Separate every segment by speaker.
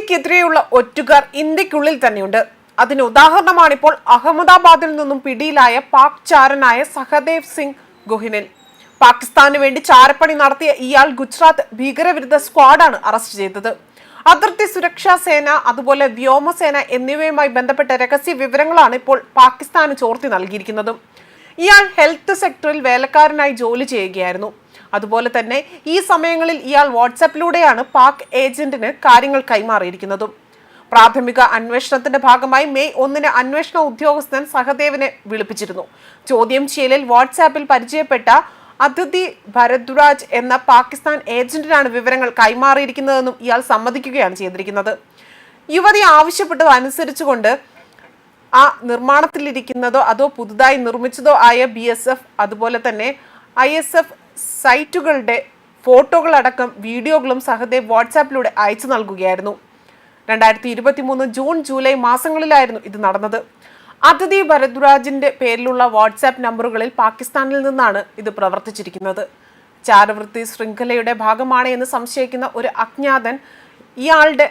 Speaker 1: ഇന്ത്യക്കെതിരെയുള്ള ഒറ്റുകാർ ഇന്ത്യക്കുള്ളിൽ തന്നെയുണ്ട്. അതിന് ഉദാഹരണമാണിപ്പോൾ അഹമ്മദാബാദിൽ നിന്നും പിടിയിലായ പാക് ചാരനായ സഹദേവ് സിംഗ് ഗുഹിനിൽ പാകിസ്ഥാന് വേണ്ടി ചാരപ്പണി നടത്തിയ ഇയാൾ ഗുജറാത്ത് ഭീകരവിരുദ്ധ സ്ക്വാഡാണ് അറസ്റ്റ് ചെയ്തത്. അതിർത്തി സുരക്ഷാ സേന അതുപോലെ വ്യോമസേന എന്നിവയുമായി ബന്ധപ്പെട്ട രഹസ്യ വിവരങ്ങളാണ് ഇപ്പോൾ പാകിസ്ഥാന് ചോർത്തി നൽകിയിരിക്കുന്നത്. ഇയാൾ ഹെൽത്ത് സെക്ടറിൽ വേലക്കാരനായി ജോലി ചെയ്യുകയായിരുന്നു. അതുപോലെ തന്നെ ഈ സമയങ്ങളിൽ ഇയാൾ വാട്സാപ്പിലൂടെയാണ് പാക് ഏജന്റിന് കാര്യങ്ങൾ കൈമാറിയിരിക്കുന്നതും. പ്രാഥമിക അന്വേഷണത്തിന്റെ ഭാഗമായി മെയ് ഒന്നിന് അന്വേഷണ ഉദ്യോഗസ്ഥൻ സഹദേവിനെ വിളിപ്പിച്ചിരുന്നു. ചോദ്യം ചെയ്യലിൽ വാട്സാപ്പിൽ പരിചയപ്പെട്ട അതിഥി ഭരദ്വാജ് എന്ന പാകിസ്ഥാൻ ഏജന്റിനാണ് വിവരങ്ങൾ കൈമാറിയിരിക്കുന്നതെന്നും ഇയാൾ സമ്മതിക്കുകയാണ് ചെയ്തിരിക്കുന്നത്. യുവതി ആവശ്യപ്പെട്ടത് അനുസരിച്ചുകൊണ്ട് ആ നിർമ്മാണത്തിലിരിക്കുന്നതോ അതോ പുതുതായി നിർമ്മിച്ചതോ ആയ ബി അതുപോലെ തന്നെ ഐ സൈറ്റുകളുടെ ഫോട്ടോകളടക്കം വീഡിയോകളും സഹദേവ് വാട്സാപ്പിലൂടെ അയച്ചു നൽകുകയായിരുന്നു. രണ്ടായിരത്തി ഇരുപത്തി മൂന്ന് ജൂൺ ജൂലൈ മാസങ്ങളിലായിരുന്നു ഇത് നടന്നത്. അതിഥി ഭരദ്വാജിന്റെ പേരിലുള്ള വാട്സാപ്പ് നമ്പറുകളിൽ പാകിസ്ഥാനിൽ നിന്നാണ് ഇത് പ്രവർത്തിച്ചിരിക്കുന്നത്. ചാരവൃത്തി ശൃംഖലയുടെ ഭാഗമാണ് എന്ന് സംശയിക്കുന്ന ഒരു അജ്ഞാതൻ ഇയാളുടെ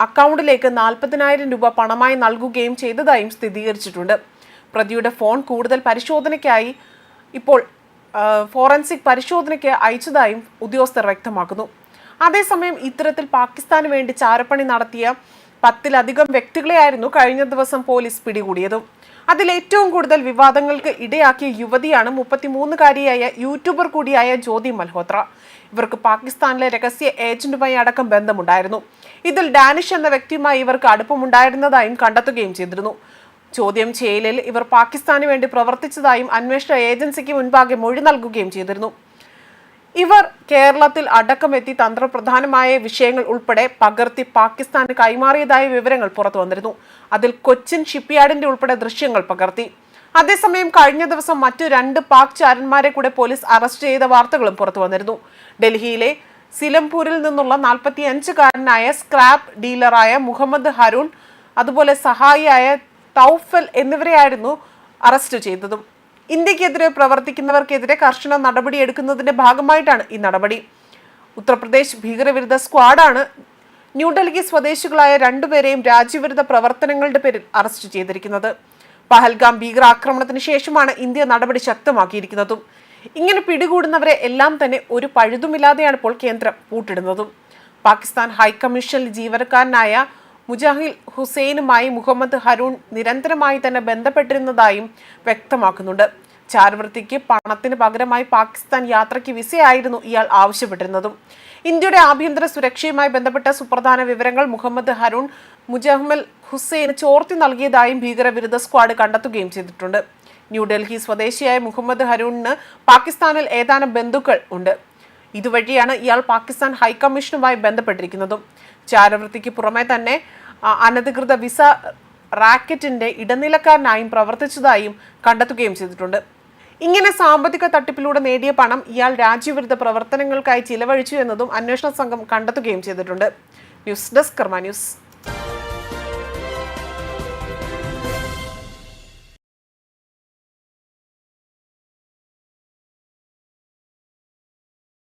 Speaker 1: അക്കൗണ്ടിലേക്ക് നാൽപ്പതിനായിരം രൂപ പണമായി നൽകുകയും ചെയ്തതായും സ്ഥിരീകരിച്ചിട്ടുണ്ട്. പ്രതിയുടെ ഫോൺ കൂടുതൽ പരിശോധനയ്ക്കായി ഇപ്പോൾ ഫോറൻസിക് പരിശോധനയ്ക്ക് അയച്ചതായും ഉദ്യോഗസ്ഥർ വ്യക്തമാക്കുന്നു. അതേസമയം ഇത്തരത്തിൽ പാകിസ്ഥാന് വേണ്ടി ചാരപ്പണി നടത്തിയ പത്തിലധികം വ്യക്തികളെയായിരുന്നു കഴിഞ്ഞ ദിവസം പോലീസ് പിടികൂടിയത്. അതിൽ ഏറ്റവും കൂടുതൽ വിവാദങ്ങൾക്ക് ഇടയാക്കിയ യുവതിയാണ് മുപ്പത്തിമൂന്നുകാരിയായ യൂട്യൂബർ കൂടിയായ ജ്യോതി മൽഹോത്ര. ഇവർക്ക് പാകിസ്ഥാനിലെ രഹസ്യ ഏജന്റുമായി അടക്കം ബന്ധമുണ്ടായിരുന്നു. ഇതിൽ ഡാനിഷ് എന്ന വ്യക്തിയുമായി ഇവർക്ക് അടുപ്പമുണ്ടായിരുന്നതായും കണ്ടെത്തുകയും ചെയ്തിരുന്നു. ചോദ്യം ചെയ്യലിൽ ഇവർ പാകിസ്ഥാന് വേണ്ടി പ്രവർത്തിച്ചതായും അന്വേഷണ ഏജൻസിക്ക് മുൻപാകെ മൊഴി നൽകുകയും ചെയ്തിരുന്നു. ഇവർ കേരളത്തിൽ അടക്കമെത്തി തന്ത്രപ്രധാനമായ വിഷയങ്ങൾ ഉൾപ്പെടെ പകർത്തി പാകിസ്ഥാന് കൈമാറിയതായ വിവരങ്ങൾ പുറത്തു വന്നിരുന്നു. അതിൽ കൊച്ചിൻ ഷിപ്പ്യാർഡിന്റെ ഉൾപ്പെടെ ദൃശ്യങ്ങൾ പകർത്തി. അതേസമയം കഴിഞ്ഞ ദിവസം മറ്റു രണ്ട് പാക് ചാരന്മാരെ കൂടെ പോലീസ് അറസ്റ്റ് ചെയ്ത വാർത്തകളും പുറത്തു വന്നിരുന്നു. ഡൽഹിയിലെ സിലംപൂരിൽ നിന്നുള്ള നാൽപ്പത്തി അഞ്ചുകാരനായ സ്ക്രാപ്പ് ഡീലറായ മുഹമ്മദ് ഹരുൺ അതുപോലെ സഹായിയായ തൗഫൽ എന്നിവരെയായിരുന്നു അറസ്റ്റ് ചെയ്തതും. ഇന്ത്യക്കെതിരെ പ്രവർത്തിക്കുന്നവർക്കെതിരെ കർശന നടപടി എടുക്കുന്നതിന്റെ ഭാഗമായിട്ടാണ് ഈ നടപടി. ഉത്തർപ്രദേശ് ഭീകരവിരുദ്ധ സ്ക്വാഡാണ് ന്യൂഡൽഹി സ്വദേശികളായ രണ്ടുപേരെയും രാജ്യവിരുദ്ധ പ്രവർത്തനങ്ങളുടെ പേരിൽ അറസ്റ്റ് ചെയ്തിരിക്കുന്നത്. പഹൽഗാം ഭീകരാക്രമണത്തിന് ശേഷമാണ് ഇന്ത്യ നടപടി ശക്തമാക്കിയിരിക്കുന്നതും. ഇങ്ങനെ പിടികൂടുന്നവരെ എല്ലാം തന്നെ ഒരു പഴുതുമില്ലാതെയാണ് ഇപ്പോൾ കേന്ദ്രം പൂട്ടിടുന്നതും. പാകിസ്ഥാൻ ഹൈക്കമ്മീഷൻ ജീവനക്കാരനായ മുജാഹിൽ ഹുസൈനുമായി മുഹമ്മദ് ഹരൂൺ നിരന്തരമായി തന്നെ ബന്ധപ്പെട്ടിരുന്നതായും വ്യക്തമാക്കുന്നുണ്ട്. ചാരവൃത്തിക്ക് പണത്തിന് പകരമായി പാകിസ്ഥാൻ യാത്രയ്ക്ക് വിസയായിരുന്നു ഇയാൾ ആവശ്യപ്പെട്ടിരുന്നതും. ഇന്ത്യയുടെ ആഭ്യന്തര സുരക്ഷയുമായി ബന്ധപ്പെട്ട സുപ്രധാന വിവരങ്ങൾ മുഹമ്മദ് ഹരൂൺ മുജഹ്മൽ ഹുസൈന് ചോർത്തി നൽകിയതായും ഭീകരവിരുദ്ധ സ്ക്വാഡ് കണ്ടെത്തുകയും ചെയ്തിട്ടുണ്ട്. ന്യൂഡൽഹി സ്വദേശിയായ മുഹമ്മദ് ഹരൂണിന് പാകിസ്ഥാനിൽ ഏതാനും ബന്ധുക്കൾ ഉണ്ട്. ഇതുവഴിയാണ് ഇയാൾ പാകിസ്ഥാൻ ഹൈക്കമ്മീഷനുമായി ബന്ധപ്പെട്ടിരിക്കുന്നതും. ചാരവൃത്തിക്ക് പുറമെ തന്നെ അനധികൃത വിസ റാക്കറ്റിന്റെ ഇടനിലക്കാരനായും പ്രവർത്തിച്ചതായും കണ്ടെത്തുകയും ചെയ്തിട്ടുണ്ട്. ഇങ്ങനെ സാമ്പത്തിക തട്ടിപ്പിലൂടെ നേടിയ പണം ഇയാൾ രാജ്യവിരുദ്ധ പ്രവർത്തനങ്ങൾക്കായി ചിലവഴിച്ചു എന്നതും അന്വേഷണ സംഘം കണ്ടെത്തുകയും ചെയ്തിട്ടുണ്ട്. News desk Karma news.